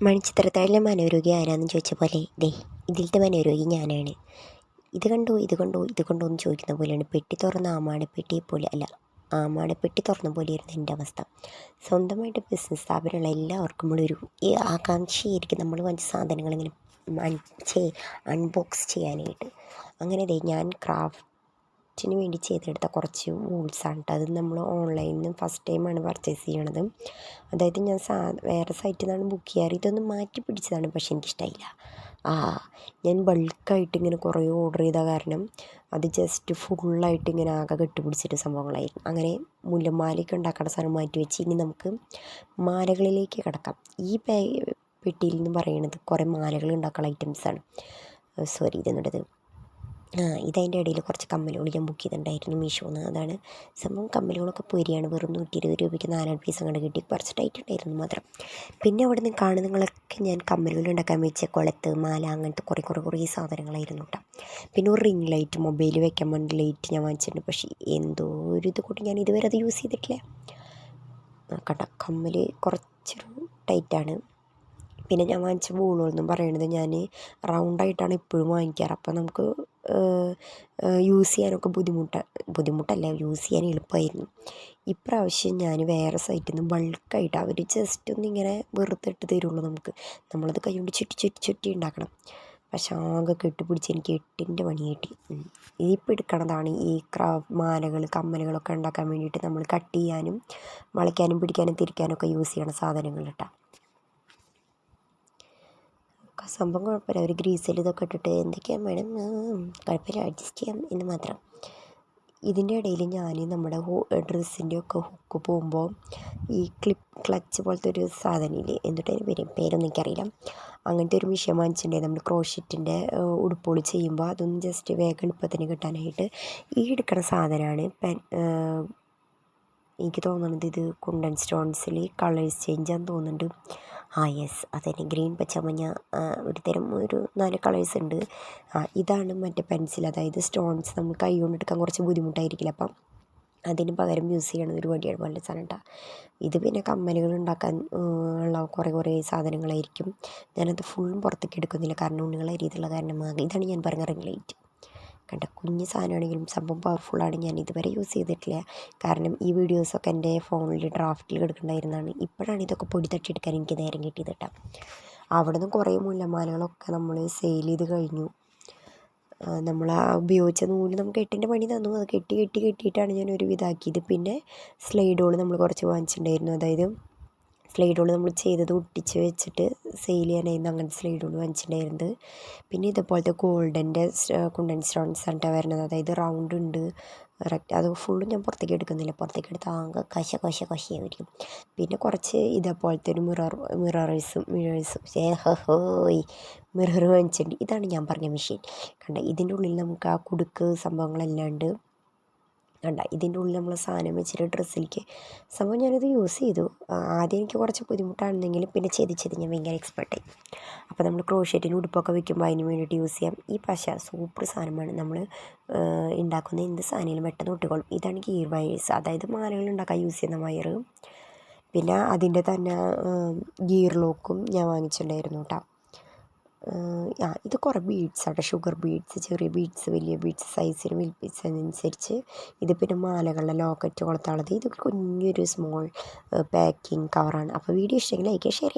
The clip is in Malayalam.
മണിച്ചിത്രത്താഴിലെ മനോരോഗി ആരാന്ന് ചോദിച്ച പോലെ ദേ ഇതിലത്തെ മനോരോഗി ഞാനാണ്. ഇത് കണ്ടോ ഇത് കണ്ടോ ഇത് കണ്ടോ എന്ന് ചോദിക്കുന്ന പോലെയാണ്. പെട്ടി തുറന്ന ആമാടപ്പെട്ടിയെ പോലെ അല്ല ആമാടപ്പെട്ടി തുറന്ന പോലെയായിരുന്നു എന്റെ അവസ്ഥ. സ്വന്തമായിട്ട് ബിസിനസ് സ്ഥാപനമുള്ള എല്ലാവർക്കും ഒരു ഈ ആകാംക്ഷയായിരിക്കും നമ്മൾ വാങ്ങിച്ച ചേ അൺബോക്സ് ചെയ്യാനായിട്ട്. അങ്ങനെ ദേ ഞാൻ ക്രാഫ്റ്റിന് വേണ്ടി ചെയ്തെടുത്ത കുറച്ച് വൂൾസാണ് കേട്ടോ അത് നമ്മൾ ഓൺലൈനിൽ നിന്ന് ഫസ്റ്റ് ടൈമാണ് പർച്ചേസ് ചെയ്യണത്. അതായത് ഞാൻ സാ വേറെ സൈറ്റിൽ നിന്നാണ് ബുക്ക് ചെയ്യാറ്. ഇതൊന്ന് മാറ്റി പിടിച്ചതാണ് പക്ഷെ എനിക്കിഷ്ടമായില്ല ആ ഞാൻ ബൾക്കായിട്ട് ഇങ്ങനെ കുറേ ഓർഡർ ചെയ്ത കാരണം അത് ജസ്റ്റ് ഫുള്ളായിട്ട് ഇങ്ങനെ ആകെ കെട്ടിപ്പിടിച്ചിട്ട് സംഭവങ്ങളായിരുന്നു. അങ്ങനെ മുല്ലമാലയൊക്കെ ഉണ്ടാക്കേണ്ട സാധനം മാറ്റി വെച്ച് ഇനി നമുക്ക് മാലകളിലേക്ക് കിടക്കാം. ഈ പെട്ടിയിൽ നിന്ന് പറയുന്നത് കുറേ മാലകൾ ഉണ്ടാക്കാനുള്ള ഐറ്റംസാണ് സോറി ഇതെന്നുള്ളത് ഇതതിന്റെ ഇടയിൽ കുറച്ച് കമ്മലുകൾ ഞാൻ ബുക്ക് ചെയ്തിട്ടുണ്ടായിരുന്നു മീഷോന്ന്. അതാണ് സംഭവം കമ്മലുകളൊക്കെ പൊരിയാണ്. വെറും നൂറ്റി ഇരുപത് രൂപയ്ക്ക് നാലാം പീസ് അങ്ങോട്ട് കിട്ടി. കുറച്ച് ടൈറ്റ് ഉണ്ടായിരുന്നു മാത്രം. പിന്നെ അവിടെ നിന്ന് കാണുന്നങ്ങളൊക്കെ ഞാൻ കമ്മലുകൾ ഉണ്ടാക്കാൻ വെച്ച കുളത്ത് മാല അങ്ങനത്തെ കുറേ കുറേ കുറേ സാധനങ്ങളായിരുന്നു കേട്ടോ പിന്നെ ഒരു റിംഗ് ലൈറ്റ് മൊബൈൽ വെക്കാൻ വേണ്ടി ലൈറ്റ് ഞാൻ വാങ്ങിച്ചിട്ടുണ്ട്. പക്ഷേ എന്തോ ഒരു ഇത് കൂട്ടി ഞാൻ ഇതുവരെ അത് യൂസ് ചെയ്തിട്ടില്ല. കണ്ട കമ്മൽ കുറച്ചൊരു ടൈറ്റാണ് പിന്നെ ഞാൻ വാങ്ങിച്ച ബോളുകളെന്നും പറയണത് ഞാൻ റൗണ്ടായിട്ടാണ് ഇപ്പോഴും വാങ്ങിക്കാറ്. അപ്പോൾ നമുക്ക് യൂസ് ചെയ്യാനൊക്കെ ബുദ്ധിമുട്ട് ബുദ്ധിമുട്ടല്ല യൂസ് ചെയ്യാൻ എളുപ്പമായിരുന്നു ഇപ്രാവശ്യം ഞാൻ വേറെ സൈറ്റിൽ നിന്ന് ബൾക്കായിട്ട് അവർ ജസ്റ്റ് ഒന്നിങ്ങനെ വെറുതെ ഇട്ട് തരുള്ളൂ നമുക്ക്. നമ്മളത് കൈ കൊണ്ട് ചുറ്റി ചുറ്റി ചുറ്റി ഉണ്ടാക്കണം. പക്ഷെ ആകെ കെട്ടിപ്പിടിച്ച് എനിക്ക് എട്ടിന്റെ പണി കിട്ടി. ഇതിപ്പോൾ എടുക്കണതാണ് ഈ ക്രാ മാലകൾ കമ്മലുകളൊക്കെ ഉണ്ടാക്കാൻ വേണ്ടിയിട്ട് നമ്മൾ കട്ട് ചെയ്യാനും വളയ്ക്കാനും പിടിക്കാനും തിരിക്കാനൊക്കെ യൂസ് ചെയ്യണ സാധനങ്ങൾ കേട്ടോ സംഭവം കുഴപ്പമില്ല. ഒരു ഗ്രീസിൽ ഇതൊക്കെ ഇട്ടിട്ട് എന്തൊക്കെയാണ് വേണം കുഴപ്പമില്ല. അഡ്ജസ്റ്റ് ചെയ്യാം എന്ന് മാത്രം. ഇതിന്റെ ഇടയിൽ ഞാൻ നമ്മുടെ ഡ്രസ്സിന്റെ ഒക്കെ ഹുക്ക് പോകുമ്പോൾ ഈ ക്ലിപ്പ് ക്ലച്ച് പോലത്തെ ഒരു സാധനമില്ലേ എന്നിട്ട് അതിന് പേര് പേരൊന്നും എനിക്കറിയില്ല. അങ്ങനത്തെ ഒരു മിഷ്യൻ വാങ്ങിച്ചിട്ടുണ്ടായി നമ്മൾ ക്രോഷിറ്റിന്റെ ഉടുപ്പുകൾ ചെയ്യുമ്പോൾ അതൊന്നും ജസ്റ്റ് വേഗം എളുപ്പത്തിന് കിട്ടാനായിട്ട് ഈ എടുക്കുന്ന സാധനമാണ് പെൻ എനിക്ക് തോന്നുന്നത് ഇത് കുണ്ടൻ സ്റ്റോൺസിൽ കളേഴ്സ് ചേഞ്ച് ആണെന്ന് തോന്നുന്നുണ്ട്. ആ യെസ്. അതന്നെ. ഗ്രീൻ പച്ച മഞ്ഞ ഒരു തരം ഒരു നാല് കളേഴ്സ് ഉണ്ട്. ആ ഇതാണ് മറ്റേ പെൻസിൽ. അതായത് സ്റ്റോൺസ് നമ്മൾ കൈ കൊണ്ട് എടുക്കാൻ കുറച്ച് ബുദ്ധിമുട്ടായിരിക്കില്ല അപ്പം. അതിന് പകരം യൂസ് ചെയ്യണ ഒരു വടിയാണ് നല്ല സാധനം കേട്ടോ ഇത് പിന്നെ കമ്മലുകൾ ഉണ്ടാക്കാൻ ഉള്ള കുറേ കുറേ സാധനങ്ങളായിരിക്കും. ഞാനത് ഫുള്ളും പുറത്തേക്ക് എടുക്കുന്നില്ല. കാരണം ഉണ്ണികളെ രീതിയിലുള്ള കാരണം ഇതാണ് ഞാൻ പറഞ്ഞ റിംഗ് ലൈറ്റ്. കണ്ട കുഞ്ഞ് സാധനമാണെങ്കിലും സംഭവം പവർഫുള്ളാണ് ഞാൻ ഇതുവരെ യൂസ് ചെയ്തിട്ടില്ല. കാരണം ഈ വീഡിയോസൊക്കെ എന്റെ ഫോണിൽ ഡ്രാഫ്റ്റിൽ കിടക്കുന്നുണ്ടായിരുന്നതാണ് ഇപ്പോഴാണ് ഇതൊക്കെ പൊടി തട്ടിയെടുക്കാൻ എനിക്ക് നേരം കിട്ടിയത് കേട്ടോ. അവിടെ നിന്ന് കുറേ മുല്ലമാലകളൊക്കെ നമ്മൾ സെയിൽ ചെയ്ത് കഴിഞ്ഞു. നമ്മൾ ആ ഉപയോഗിച്ച നൂൽ നമുക്ക് എട്ടിന്റെ പണി തന്നു. അത് കെട്ടി കെട്ടി കെട്ടിയിട്ടാണ് ഞാൻ ഒരു ഇതാക്കിയത് പിന്നെ സ്ലൈഡുകൾ നമ്മൾ കുറച്ച് വാങ്ങിച്ചിട്ടുണ്ടായിരുന്നു. അതായത് സ്ലൈഡുകൾ നമ്മൾ ചെയ്തത് ഒട്ടിച്ച് വെച്ചിട്ട് സെയിൽ ചെയ്യാനായിരുന്നു അങ്ങനത്തെ സ്ലൈഡുകൾ വാങ്ങിച്ചിട്ടുണ്ടായിരുന്നത്. പിന്നെ ഇതുപോലത്തെ ഗോൾഡന്റെ കുണ്ടൻ സ്റ്റോൺസ് ആണ് വരുന്നത്. അതായത് റൗണ്ട് ഉണ്ട്. റെക്റ്റ് അത് ഫുള്ളും ഞാൻ പുറത്തേക്ക് എടുക്കുന്നില്ല. പുറത്തേക്ക് എടുത്ത് ആകെ കശ കശ കശയായിരിക്കും. പിന്നെ കുറച്ച് ഇതേപോലത്തെ ഒരു മിറർ മിററേഴ്സും മിറേഴ്സും ഹോയ് മിറർ വാങ്ങിച്ചിട്ടുണ്ട്. ഇതാണ് ഞാൻ പറഞ്ഞ മെഷീൻ. കണ്ട ഇതിന്റെ ഉള്ളിൽ നമുക്ക് ആ കുടുക്ക് സംഭവങ്ങളെല്ലാം ഉണ്ട്. കണ്ട ഇതിന്റെ ഉള്ളിൽ നമ്മൾ സാധനം വെച്ചിട്ട് ഡ്രസ്സിലേക്ക് സംഭവം ഞാനിത് യൂസ് ചെയ്തു. ആദ്യം എനിക്ക് കുറച്ച് ബുദ്ധിമുട്ടാണെന്നെങ്കിലും പിന്നെ ചെയ്ത് ഞാൻ ഭയങ്കര എക്സ്പെർട്ടായി അപ്പോൾ നമ്മൾ ക്രോഷ്യറ്റിന് ഉടുപ്പൊക്കെ വെക്കുമ്പോൾ അതിന് വേണ്ടിയിട്ട് യൂസ് ചെയ്യാം. ഈ പശ സൂപ്പർ സാധനമാണ്. നമ്മൾ ഉണ്ടാക്കുന്ന എന്ത് സാധനങ്ങളും പെട്ടെന്ന് ഒട്ടിക്കോളും. ഇതാണ് ഗീർ വയേഴ്സ് അതായത് മാലകൾ ഉണ്ടാക്കാൻ യൂസ് ചെയ്യുന്ന വയർ പിന്നെ അതിന്റെ തന്നെ ഗീർ ലോക്കും ഞാൻ വാങ്ങിച്ചിട്ടുണ്ടായിരുന്നു കേട്ടോ ആ ഇത് കുറേ ബീഡ്സ് ആട്ടോ. ഷുഗർ ബീഡ്സ് ചെറിയ ബീഡ്സ് വലിയ ബീഡ്സ് സൈസിന് വലിപ്പനുസരിച്ച് ഇത് പിന്നെ മാലകളുടെ ലോക്കറ്റ് കൊളുത്താളത്. ഇത് കുഞ്ഞൊരു സ്മോൾ പാക്കിംഗ് കവറാണ് അപ്പോൾ വീഡിയോ ഇഷ്ടമെങ്കിൽ ലൈക്ക് ഷെയർ